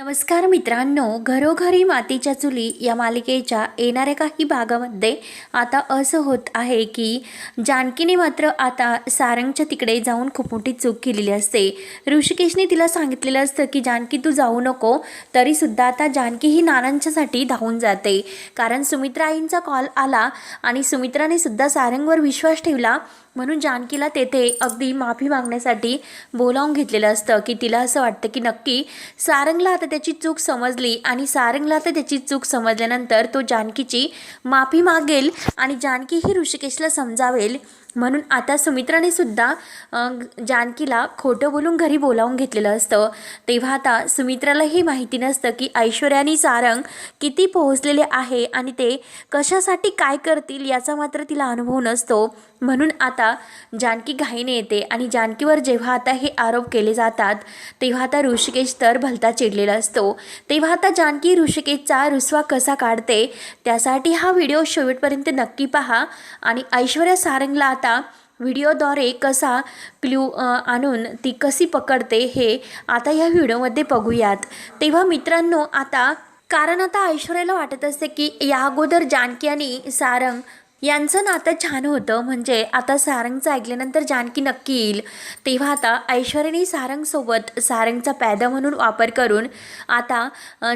नमस्कार मित्रांनो घरोघरी मातीच्या चुली या मालिकेच्या येणाऱ्या काही भागामध्ये आता असं होत आहे की जानकीने मात्र आता सारंगच्या तिकडे जाऊन खूप मोठी चूक केलेली असते. ऋषिकेशने तिला सांगितलेलं असतं की जानकी तू जाऊ नको तरीसुद्धा आता जानकी ही नानांच्यासाठी धावून जाते. कारण सुमित्रा आईंचा कॉल आला आणि सुमित्राने सुद्धा सारंगवर विश्वास ठेवला म्हणून जानकीला तेथे अगदी माफी मागण्यासाठी बोलावून घेतलेलं असतं की तिला असं वाटतं की नक्की सारंगला आता त्याची चूक समजली आणि सारंगला आता त्याची चूक समजल्यानंतर तो जानकीची माफी मागेल आणि जानकी ही ऋषिकेशला समजावेल. म्हणून आता सुमित्राने सुद्धा जानकीला खोटं बोलून घरी बोलावून घेतलेलं असतं. तेव्हा आता सुमित्रालाही माहिती नसतं की ऐश्वर्याने सारंग किती पोहोचलेले आहे आणि ते कशासाठी काय करतील याचा मात्र तिला अनुभव नसतो. म्हणून आता जानकी घाईने येते आणि जानकीवर जेव्हा आता हे आरोप केले जातात तेव्हा आता ऋषिकेश तर भलता चिडलेला असतो. तेव्हा आता जानकी ऋषिकेशचा रुसवा कसा काढते त्यासाठी हा व्हिडिओ शेवटपर्यंत नक्की पहा. आणि ऐश्वर्या सारंगला आता व्हिडिओद्वारे कसा क्ल्यू आणून ती कशी पकडते हे आता या व्हिडिओमध्ये बघूयात. तेव्हा मित्रांनो आता कारण आता ऐश्वर्याला वाटत असते की या अगोदर जानकी आणि सारंग यांचं नातं छान होतं. म्हणजे आता सारंगचं ऐकल्यानंतर जानकी नक्की येईल. तेव्हा आता ऐश्वर्याने सारंगसोबत सारंगचा पॅदा म्हणून वापर करून आता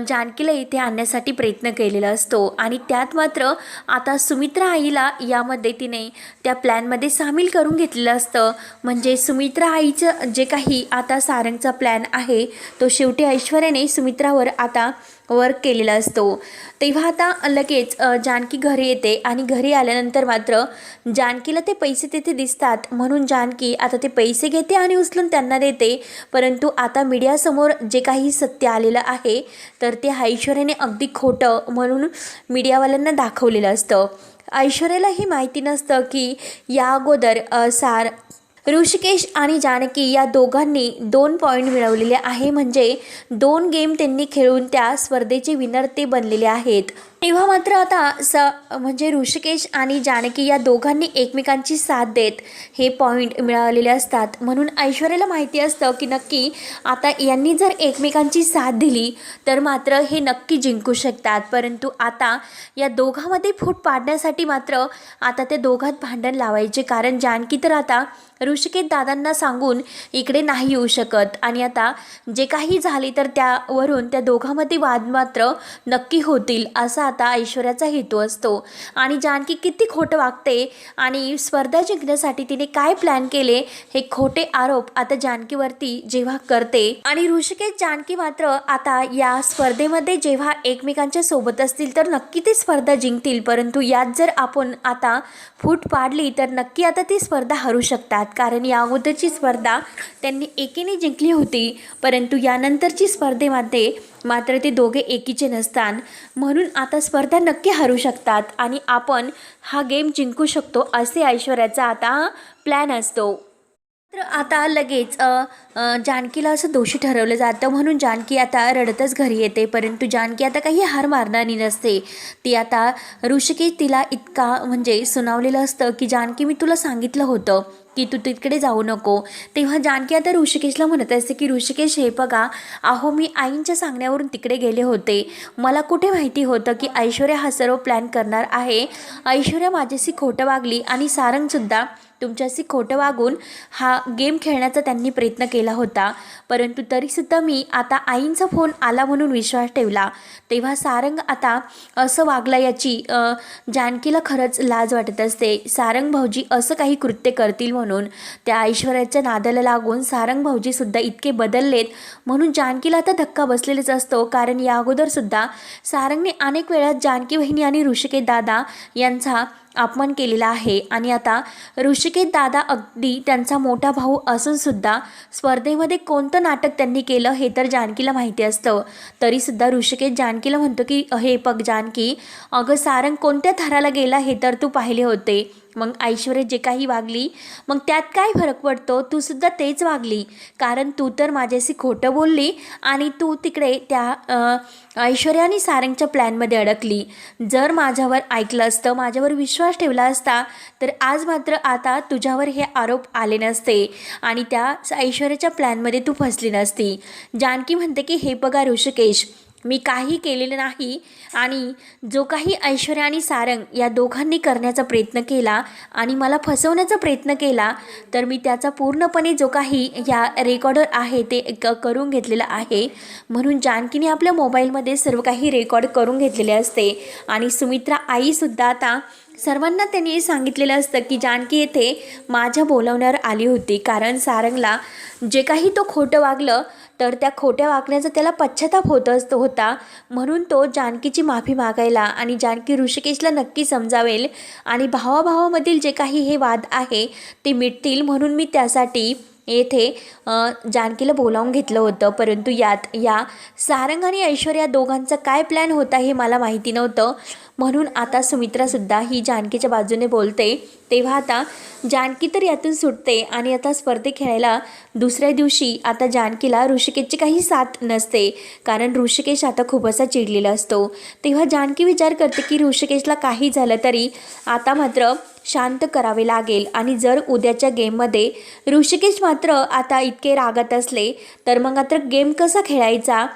जानकीला इथे आणण्यासाठी प्रयत्न केलेला असतो. आणि त्यात मात्र आता सुमित्रा आईला यामध्ये तिने त्या प्लॅनमध्ये सामील करून घेतलेलं असतं. म्हणजे सुमित्रा आईचं जे काही आता सारंगचा प्लॅन आहे तो शेवटी ऐश्वर्याने सुमित्रावर आता वर्क केलेला असतो. तेव्हा आता लगेच जानकी घरी येते आणि घरी आल्यानंतर मात्र जानकीला ते पैसे तिथे दिसतात. म्हणून जानकी आता ते पैसे घेते आणि उचलून त्यांना देते. परंतु आता मीडियासमोर जे काही सत्य आलेलं आहे तर ते ऐश्वर्याने अगदी खोटं म्हणून मीडियावाल्यांना दाखवलेलं असतं. ऐश्वर्याला ही माहिती नसतं की या अगोदर सार ऋषिकेश आणि जानकी या दोघांनी दोन पॉईंट मिळवलेले आहे. म्हणजे दोन गेम त्यांनी खेळून त्या स्पर्धेचे विनर ते बनलेले आहेत. तेव्हा मात्र आता स म्हणजे ऋषिकेश आणि जानकी या दोघांनी एकमेकांची साथ देत हे पॉईंट मिळालेले असतात. म्हणून ऐश्वर्याला माहिती असतं की नक्की आता यांनी जर एकमेकांची साथ दिली तर मात्र हे नक्की जिंकू शकतात. परंतु आता या दोघांमध्ये फूट पाडण्यासाठी मात्र आता ते दोघात भांडण लावायचे. कारण जानकी तर आता ऋषिकेश दादांना सांगून इकडे नाही येऊ शकत. आणि आता जे काही झाले तर त्यावरून त्या दोघांमध्ये वाद मात्र नक्की होतील असा आता ऐश्वर्याचा हेतू असतो. आणि जानकी किती खोटं वागते आणि स्पर्धा जिंकण्यासाठी तिने काय प्लॅन केले हे खोटे आरोप आता जानकीवरती जेव्हा करते. आणि ऋषिकेश जानकी मात्र आता या स्पर्धेमध्ये जेव्हा एकमेकांच्या सोबत असतील तर नक्की ती स्पर्धा जिंकतील. परंतु यात जर आपण आता फूट पाडली तर नक्की आता ती स्पर्धा हरू शकतात. कारण या अगोदरची स्पर्धा त्यांनी एकीने जिंकली होती. परंतु यानंतरची स्पर्धेमध्ये मात्र ते दोघे एकीचे नसतात म्हणून आता स्पर्धा नक्की हरू शकतात आणि आपण हा गेम जिंकू शकतो असे ऐश्वर्याचा आता प्लॅन असतो. तर आता लगेच जानकीला असं दोषी ठरवलं जातं. म्हणून जानकी आता रडतच घरी येते. परंतु जानकी आता काही हार मारणारी नसते. ती आता ऋषिकेश तिला इतका म्हणजे सुनावलेलं असतं की जानकी मी तुला सांगितलं होतं की तू तिकडे जाऊ नको. तेव्हा जानकी आता ऋषिकेशला म्हणत असते की ऋषिकेश हे बघा अहो मी आईंच्या सांगण्यावरून तिकडे गेले होते. मला कुठे माहिती होतं की ऐश्वर्या हा सर्व प्लॅन करणार आहे? ऐश्वर्या माझ्याशी खोटं वागली आणि सारंगसुद्धा तुमच्याशी खोटं वागून हा गेम खेळण्याचा त्यांनी प्रयत्न केला होता. परंतु तरीसुद्धा मी आता आईंचा फोन आला म्हणून विश्वास ठेवला. तेव्हा सारंग आता असं वागला याची जानकीला खरंच लाज वाटत असते. सारंग भाऊजी असं काही कृत्य करतील म्हणून त्या ऐश्वर्याच्या नादाला लागून सारंग भाऊजीसुद्धा इतके बदललेत म्हणून जानकीला आता धक्का बसलेलाच असतो. कारण या अगोदरसुद्धा सारंगने अनेक वेळा जानकी बहिणी आणि ऋषिकेश दादा यांचा अपमान केलेला आहे. आणि आता ऋषिकेत दादा अगदी त्यांचा मोठा भाऊ असूनसुद्धा स्पर्धेमध्ये कोणतं नाटक त्यांनी केलं हे तर जानकीला माहिती असतं. तरीसुद्धा ऋषिकेत जानकीला म्हणतो की हे पग जानकी अगं सारंग कोणत्या थराला गेला हे तर तू पाहिले होते. मग ऐश्वर्या जे काही वागली मग त्यात काय फरक पडतो? तू सुद्धा तेच वागली. कारण तू तर माझ्याशी खोटं बोलली आणि तू तिकडे त्या ऐश्वर्याने ऐश्वर्या आणि सारंगच्या प्लॅनमध्ये अडकली. जर माझ्यावर ऐकलं असतं माझ्यावर विश्वास ठेवला असता तर आज मात्र आता तुझ्यावर हे आरोप आले नसते आणि त्या ऐश्वर्याच्या प्लॅनमध्ये तू फसली नसती. जानकी म्हणते की हे बघा ऋषिकेश मी काही केलेलं नाही आणि जो काही ऐश्वर्या आणि सारंग या दोघांनी करण्याचा प्रयत्न केला आणि मला फसवण्याचा प्रयत्न केला तर मी त्याचा पूर्णपणे जो काही या रेकॉर्डर आहे ते क करून घेतलेलं आहे. म्हणून जानकीने आपल्या मोबाईलमध्ये सर्व काही रेकॉर्ड करून घेतलेले असते. आणि सुमित्रा आईसुद्धा आता सर्वांना त्यांनी सांगितलेलं असतं की जानकी येथे माझ्या बोलावण्यावर आली होती. कारण सारंगला जे काही तो खोटं वागलं तर त्या खोट्या वागण्याचा त्याला पश्चाताप होत असतो होता. म्हणून तो जानकीची माफी मागायला आणि जानकी ऋषिकेशला नक्की समजावेल आणि भावाभावामधील जे काही हे वाद आहे ते मिटतील. म्हणून मी त्यासाठी येथे जानकीला बोलावून घेतलं होतं. परंतु यात या सारंग आणि ऐश्वर्या दोघांचा काय प्लॅन होता हे मला माहिती नव्हतं. म्हणून आता सुमित्रासुद्धा ही जानकीच्या बाजूने बोलते. तेव्हा आता जानकी तर यातून सुटते आणि आता स्पर्धे खेळायला दुसऱ्या दिवशी आता जानकीला ऋषिकेशची काही साथ नसते. कारण ऋषिकेश आता खूप असा चिडलेला असतो. तेव्हा जानकी विचार करते की ऋषिकेशला काही झालं तरी आता मात्र शांत करावे लागेल आणि जर उद्याच्या गेममध्ये ऋषिकेश मात्र आता इतके रागत असले तर मग मात्र गेम कसा खेळायचा?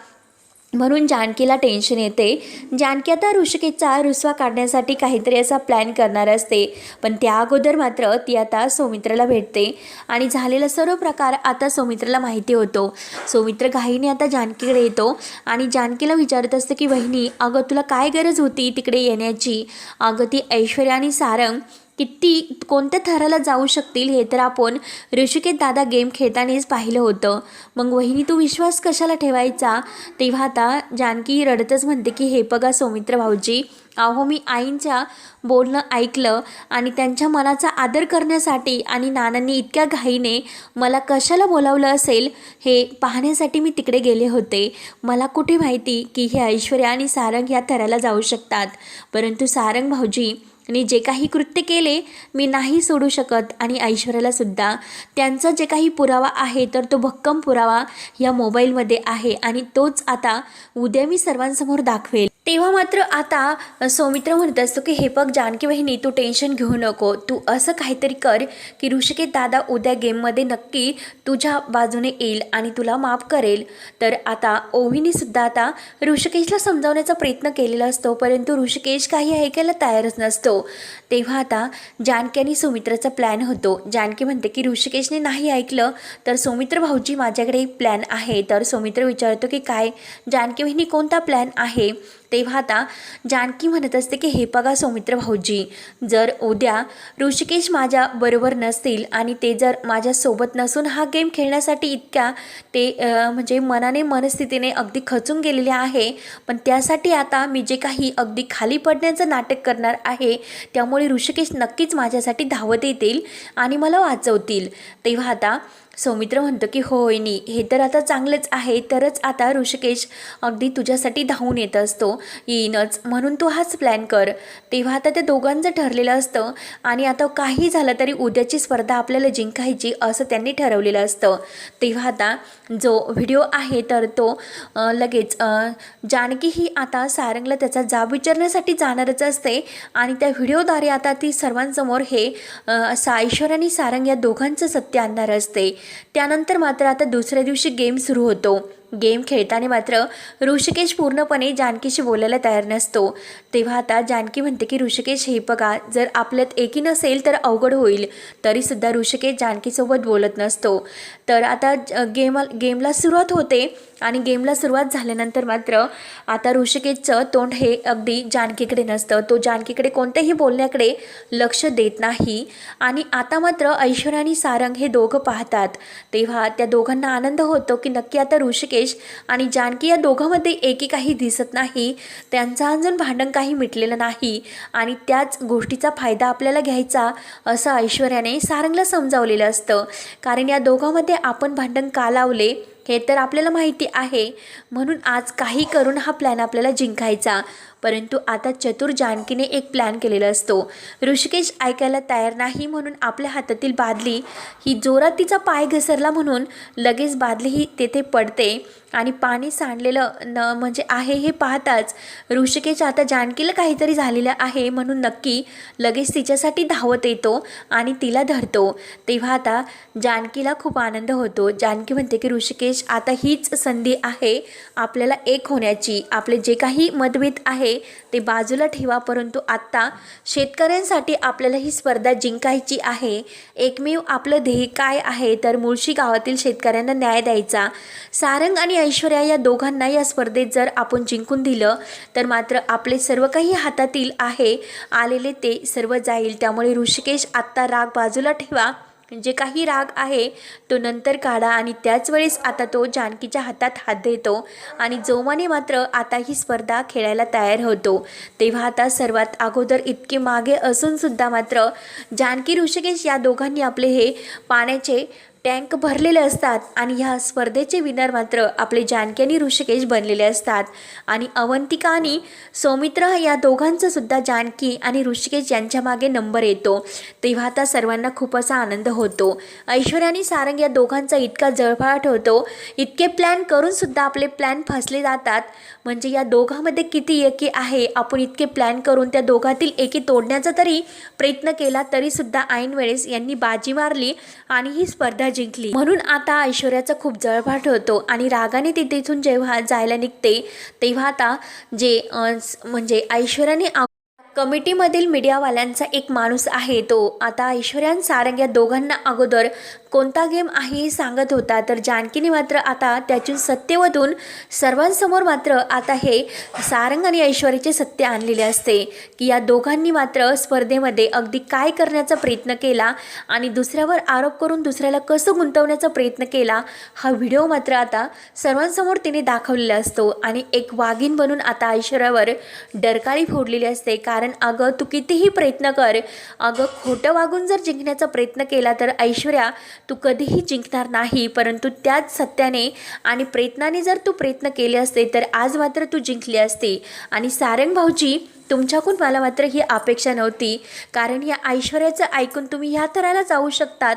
म्हणून जानकीला टेन्शन येते. जानकी आता ऋषिकेशचा रुसवा काढण्यासाठी काहीतरी असा प्लॅन करणार असते. पण त्या अगोदर मात्र ती आता सौमित्राला भेटते. आणि झालेला सर्व प्रकार आता सौमित्राला माहिती होतो. सौमित्र घाईने आता जानकीकडे येतो. आणि जानकीला विचारत असते की वहिनी अगं तुला काय गरज होती तिकडे येण्याची? अगं ती ऐश्वर्या आणि सारंग किती कोणत्या थराला जाऊ शकतील हे तर आपण ऋषिकेत दादा गेम खेळतानाच पाहिलं होतं. मग वहिनी तू विश्वास कशाला ठेवायचा? तेव्हा आता जानकी रडतच म्हणते की हे बघा सौमित्र भाऊजी अहो मी आईंच्या बोलणं ऐकलं आणि त्यांच्या मनाचा आदर करण्यासाठी आणि नानांनी इतक्या घाईने मला कशाला बोलावलं असेल हे पाहण्यासाठी मी तिकडे गेले होते. मला कुठे माहिती की हे ऐश्वर्या आणि सारंग या थराला जाऊ शकतात? परंतु सारंग भाऊजी आणि जे काही कृत्य केले मी नाही सोडू शकत. आणि ऐश्वर्यालासुद्धा त्यांचा जे काही पुरावा आहे तर तो भक्कम पुरावा या मोबाईलमध्ये आहे. आणि तोच आता उद्या मी सर्वांसमोर दाखवेल. तेव्हा मात्र आता सौमित्र म्हणत असतो की हे बघ जानकी बहिणी तू टेन्शन घेऊ नको. तू असं काहीतरी कर की ऋषिकेश दादा उद्या गेममध्ये नक्की तुझ्या बाजूने येईल आणि तुला माफ करेल. तर आता ओवीनीसुद्धा आता ऋषिकेशला समजावण्याचा प्रयत्न केलेला असतो परंतु ऋषिकेश काही ऐकायला तयारच नसतो. तेव्हा आता जानकी आणि सुमित्राचा प्लॅन होतो. जानकी म्हणते की ऋषिकेशने नाही ऐकलं तर सौमित्र भाऊजी माझ्याकडे एक प्लॅन आहे. तर सौमित्र विचारतो की काय? जानकी बहिणी कोणता प्लॅन आहे? तेव्हा आता जानकी म्हणत असते की हे बघा सौमित्र भाऊजी जर उद्या ऋषिकेश माझ्या बरोबर नसतील आणि ते जर माझ्यासोबत नसून हा गेम खेळण्यासाठी इतक्या ते म्हणजे मनाने मनस्थितीने अगदी खचून गेलेले आहे पण त्यासाठी आता मी जे काही अगदी खाली पडण्याचं नाटक करणार आहे त्यामुळे ऋषिकेश नक्कीच माझ्यासाठी धावत येतील आणि मला वाचवतील. तेव्हा आता सौमित्र म्हणतो की होयनी हे तर आता चांगलंच आहे. तरच आता ऋषिकेश अगदी तुझ्यासाठी धावून येत असतो. येईनच. म्हणून तू हाच प्लॅन कर. तेव्हा आता त्या दोघांचं ठरलेलं असतं आणि आता काही झालं तरी उद्याची स्पर्धा आपल्याला जिंकायची असं त्यांनी ठरवलेलं असतं. तेव्हा आता जो व्हिडिओ आहे तर तो लगेच जानकी ही आता सारंगला त्याचा जाब विचारण्यासाठी जाणारच असते आणि त्या व्हिडिओद्वारे आता ती सर्वांसमोर हे सा ऐश्वर्या आणि सारंग या दोघांचं सत्य आणणार असते. त्यानंतर मात्र आता दुसऱ्या दिवशी गेम सुरू होतो. गेम खेळताना मात्र ऋषिकेश पूर्णपणे जानकीशी बोलायला तयार नसतो. तेव्हा आता जानकी म्हणते की ऋषिकेश हे बघा जर आपल्यात एकी नसेल तर अवघड होईल. तरीसुद्धा ऋषिकेश जानकीसोबत बोलत नसतो. तर आता गेम गेमला सुरुवात होते आणि गेमला सुरुवात झाल्यानंतर मात्र आता ऋषिकेशचं तोंड हे अगदी जानकीकडे नसतं. तो जानकीकडे कोणत्याही बोलण्याकडे लक्ष देत नाही. आणि आता मात्र ऐश्वर्या आणि सारंग हे दोघं पाहतात. तेव्हा त्या दोघांना आनंद होतो की नक्की आता ऋषिकेश आणि जानकी या दोघांमध्ये एकी काही दिसत नाही. त्यांचं अजून भांडण काही मिटलेलं नाही आणि त्याच गोष्टीचा फायदा आपल्याला घ्यायचा असं ऐश्वर्याने सारंगला समजावलेलं असतं. कारण या दोघांमध्ये आपण भांडण का लावले हे तर आपल्याला माहिती आहे. म्हणून आज काही करून हा प्लॅन आपल्याला जिंकायचा. परंतु आता चतुर जानकीने एक प्लॅन केलेला असतो. ऋषिकेश ऐकायला तयार नाही म्हणून आपल्या हातातील बादली ही जोरात तिचा पाय घसरला म्हणून लगेच बादली ही तेथे पडते आणि पाणी सांडलेलं न म्हणजे आहे हे पाहताच ऋषिकेश आता जानकीला काहीतरी झालेलं आहे म्हणून नक्की लगेच तिच्यासाठी धावत येतो आणि तिला धरतो. तेव्हा आता जानकीला खूप आनंद होतो. जानकी म्हणते की ऋषिकेश आता हीच संधी आहे आपल्याला एक होण्याची. आपले जे काही मतभेद आहे ते बाजूला ठेवा परंतु आत्ता शेतकऱ्यांसाठी आपल्याला ही स्पर्धा जिंकायची आहे. एकमेव आपलं ध्येय काय आहे? तर मुळशी गावातील शेतकऱ्यांना न्याय द्यायचा. सारंग आणि ऐश्वर्या या दोघांना या स्पर्धेत जर आपण जिंकून दिलं तर मात्र आपले सर्व काही हातातील आहे. आलेले ते सर्व जाईल. त्यामुळे ऋषिकेश आत्ता राग बाजूला ठेवा. जे काही राग आहे तो नंतर काढा आणि त्याच वेळेस आता तो जानकीच्या हातात हात देतो आणि जोमाने मात्र आता ही स्पर्धा खेळायला तयार होतो. तेव्हा आता सर्वात अगोदर इतके मागे असूनसुद्धा मात्र जानकी ऋषिकेश या दोघांनी आपले हे पाण्याचे टँक भरलेले असतात आणि ह्या स्पर्धेचे विनर मात्र आपले जानकी आणि ऋषिकेश बनलेले असतात. आणि अवंतिका आणि सौमित्र या दोघांचं सुद्धा जानकी आणि ऋषिकेश यांच्या मागे नंबर येतो. तेव्हा आता सर्वांना खूप असा आनंद होतो. ऐश्वर्या आणि सारंग या दोघांचा इतका जळफळाट होतो. इतके प्लॅन करूनसुद्धा आपले प्लॅन फसले जातात. म्हणजे या दोघांमध्ये किती एकी आहे आपण इतके प्लॅन करून त्या दोघातील एकी तोडण्याचा तरी प्रयत्न केला तरीसुद्धा ऐनवेळेस ऐन वेळेस यांनी बाजी मारली आणि ही स्पर्धा जिंकली. म्हणून आता ऐश्वर्याचा खूप जळफाट होतो आणि रागाने ती तिथून जेव्हा जायला निघते तेव्हा आता जे म्हणजे ऐश्वर्याने कमिटीमधील मीडियावाल्यांचा एक माणूस आहे तो. आता ऐश्वर्यान सारंग या दोघांना अगोदर कोणता गेम आहे हे सांगत होता तर जानकीने मात्र आता त्याची सत्यवधून सर्वांसमोर मात्र आता हे सारंग आणि ऐश्वर्याचे सत्य आणलेले असते. की या दोघांनी मात्र स्पर्धेमध्ये अगदी काय करण्याचा प्रयत्न केला आणि दुसऱ्यावर आरोप करून दुसऱ्याला कसं गुंतवण्याचा प्रयत्न केला हा व्हिडिओ मात्र आता सर्वांसमोर तिने दाखवलेला असतो. आणि एक वाघीण बनून आता ऐश्वर्यावर डरकाळी फोडलेली असते. कारण कारण अगं तू कितीही प्रयत्न कर अगं खोटं वागून जर जिंकण्याचा प्रयत्न केला तर ऐश्वर्या तू कधीही जिंकणार नाही परंतु त्याच सत्याने आणि प्रयत्नाने जर तू प्रयत्न केले असते तर आज मात्र तू जिंकली असते. आणि सारंग भाऊजी तुमच्याकडून मला मात्र ही अपेक्षा नव्हती. कारण या ऐश्वर्याचं ऐकून तुम्ही ह्या थराला जाऊ शकतात.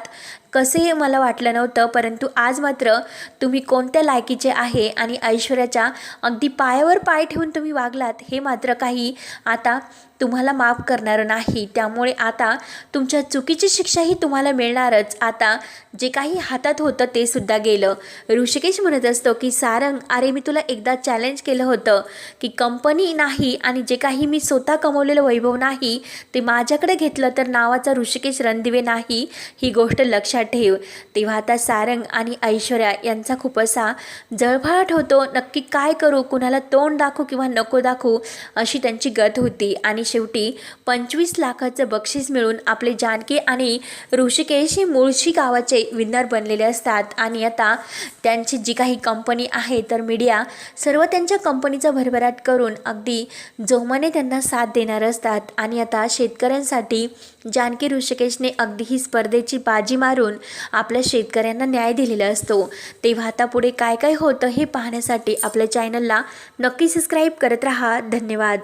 कसे मला वाटलं नव्हतं परंतु आज मात्र तुम्ही कोणत्या लायकीचे आहे आणि ऐश्वर्याच्या अगदी पायावर पाय ठेवून तुम्ही वागलात हे मात्र काही आता तुम्हाला माफ करणारं नाही. त्यामुळे आता तुमच्या चुकीची शिक्षाही तुम्हाला मिळणारच. आता जे काही हातात होतं ते सुद्धा गेलं. ऋषिकेश म्हणत असतो की सारंग अरे मी तुला एकदा चॅलेंज केलं होतं की कंपनी नाही आणि जे काही मी स्वतः कमवलेलं वैभव नाही ते माझ्याकडे घेतलं तर नावाचा ऋषिकेश रणदिवे नाही ही गोष्ट लक्षात ठेव. तेव्हा आता सारंग आणि ऐश्वर्या यांचा खूप असा जळफळाट होतो. नक्की काय करू? कुणाला तोंड दाखवू किंवा नको दाखवू? अशी त्यांची गत होती. आणि शेवटी पंचवीस लाखाचं बक्षीस मिळून आपले जानकी आणि ऋषिकेश हे मुळशी गावाचे विनर बनलेले असतात. आणि आता त्यांची जी काही कंपनी आहे तर मीडिया सर्व त्यांच्या कंपनीचा भरभराट करून अगदी जोमाने त्यांना साथ देणार असतात. आणि आता शेतकऱ्यांसाठी जानकी ऋषिकेशने अगदी ही स्पर्धेची बाजी मारून आपल्या शेतकऱ्यांना न्याय दिलेला असतो. तेव्हा आता पुढे काय काय होतं हे पाहण्यासाठी आपल्या चॅनलला नक्की सबस्क्राईब करत राहा. धन्यवाद.